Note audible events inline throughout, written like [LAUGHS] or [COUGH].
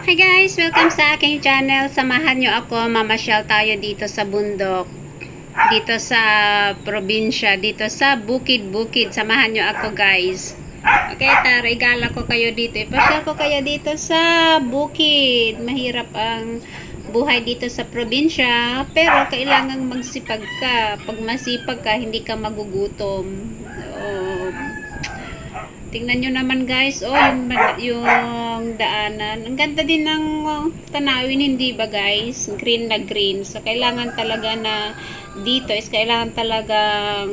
Hi guys! Welcome sa aking channel. Samahan nyo ako. Mamasyal tayo dito sa bundok. Dito sa probinsya. Dito sa bukid-bukid. Samahan nyo ako guys. Okay, tara. Igala ko kayo dito. Ipasyal ko kayo dito sa bukid. Mahirap ang buhay dito sa probinsya. Pero kailangan magsipag ka. Pag masipag ka, hindi ka magugutom. So, Tingnan nyo naman guys, oh, yung, yung daanan. Ang ganda din ng oh, tanawin, hindi ba guys? Green na green. So, kailangan talaga na dito is kailangan talagang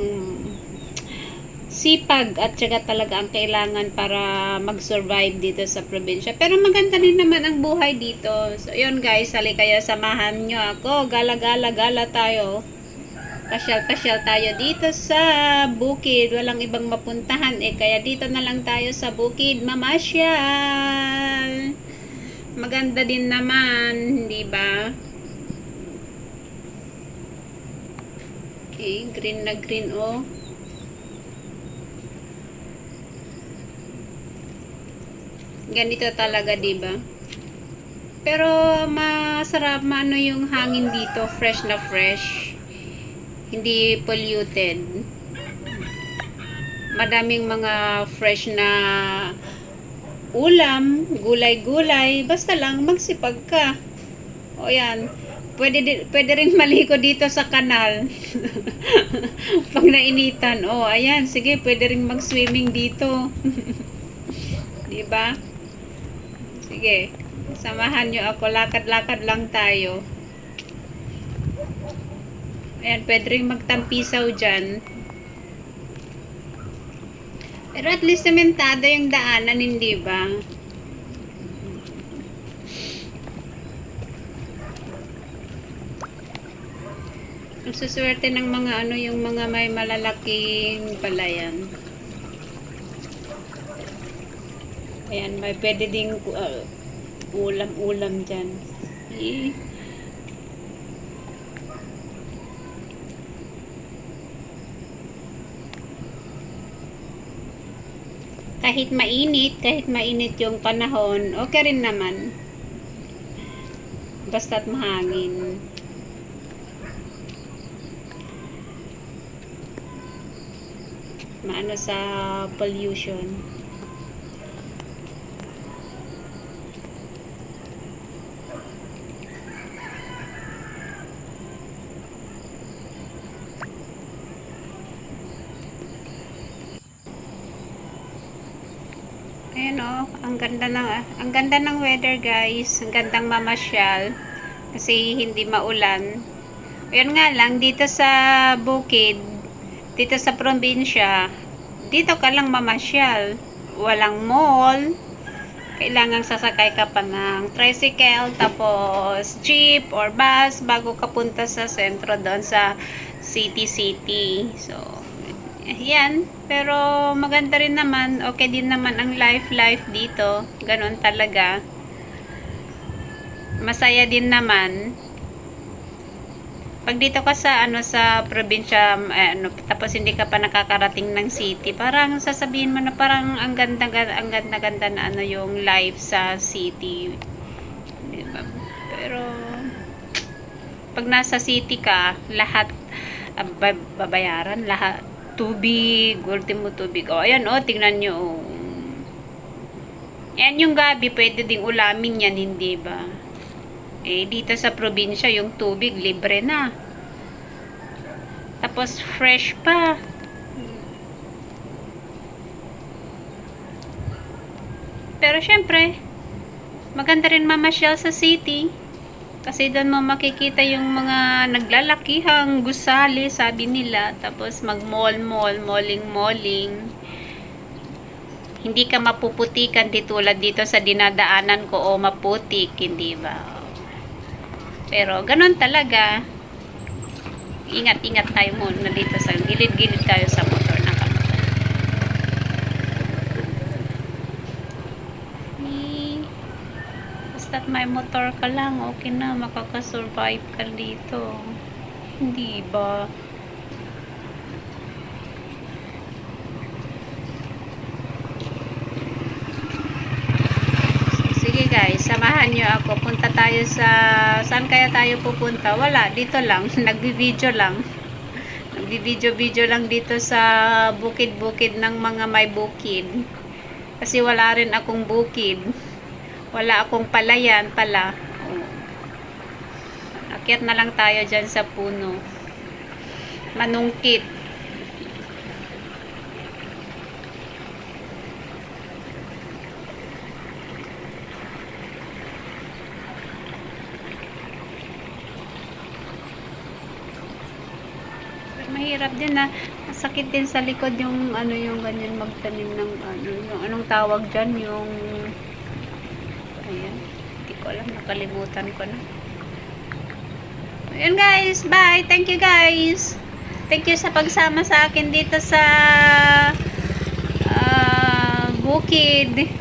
sipag at saka talaga ang kailangan para mag-survive dito sa probinsya. Pero maganda din naman ang buhay dito. So, yun guys, sali kayo, samahan nyo ako. Gala-gala-gala tayo pasyal-pasyal tayo dito sa bukid. Walang ibang mapuntahan eh. Kaya dito na lang tayo sa bukid mamasyal. Maganda din naman, hindi ba? Okay, green na green oh. Ganito talaga, di ba? Pero masarap mano yung hangin dito, fresh na fresh hindi polluted. Madaming mga fresh na ulam, gulay-gulay, basta lang magsipag ka. O yan, pwede, pwede rin maligo dito sa kanal. [LAUGHS] Pag nainitan, o ayan, sige, pwede rin mag-swimming dito. [LAUGHS] Di ba? Sige, samahan nyo ako, lakad-lakad lang tayo. Ayan, pwede rin magtampisaw dyan. Pero at least sementado yung daanan, hindi ba? Ang suswerte ng mga ano, yung mga may malalaking palayan. Ayan, may pwede ding uh, ulam-ulam dyan. Eh, kahit mainit, kahit mainit yung panahon, okay rin naman. Basta't mahangin. Maano sa pollution. Ayan oh, ang ganda ng ang ganda ng weather guys. Ang gandang mamasyal kasi hindi maulan. Ayan nga lang dito sa bukid, dito sa probinsya, dito ka lang mamasyal. Walang mall. Kailangan sasakay ka pa ng tricycle, tapos jeep or bus bago ka punta sa sentro doon sa city city. So, yan. Pero maganda rin naman. Okay din naman ang life-life dito. Ganon talaga. Masaya din naman. Pag dito ka sa ano sa probinsya eh, ano, tapos hindi ka pa nakakarating ng city, parang sasabihin mo na parang ang ganda ang ganda ganda na ano yung life sa city. Di ba? Pero pag nasa city ka, lahat ah, ba- babayaran, lahat tubig, ultimo tubig. O, ayan, o, tingnan nyo. Yan yung gabi, pwede ding ulamin yan, hindi ba? Eh, dito sa probinsya, yung tubig, libre na. Tapos, fresh pa. Pero, syempre, maganda rin mamasyal sa city. Kasi doon mo makikita yung mga naglalakihang gusali, sabi nila. Tapos mag-mall-mall, malling-malling. Hindi ka mapuputikan di tulad dito sa dinadaanan ko o maputik, hindi ba? Pero ganun talaga. Ingat-ingat tayo muna dito sa gilid-gilid tayo sa motor na kamotor. Eh, May motor ka lang, okay na, makakasurvive ka dito. Hindi ba? Sige guys, sama samahan niyo ako. Punta tayo sa... Saan kaya tayo pupunta? Wala, dito lang. [LAUGHS] Nagbi-video lang. Nagbi-video-video lang dito sa bukid-bukid ng mga may bukid. Kasi wala rin akong bukid. Wala akong palayan pala. Akyat na lang tayo dyan sa puno. Manungkit. mahirap din na sakit din sa likod yung ano yung ganyan magtanim ng ano yung anong tawag diyan yung ayan. Hindi ko alam nakalimutan ko na. Ayan guys. Bye. Thank you guys. Thank you sa pagsama sa akin dito sa ah, bukid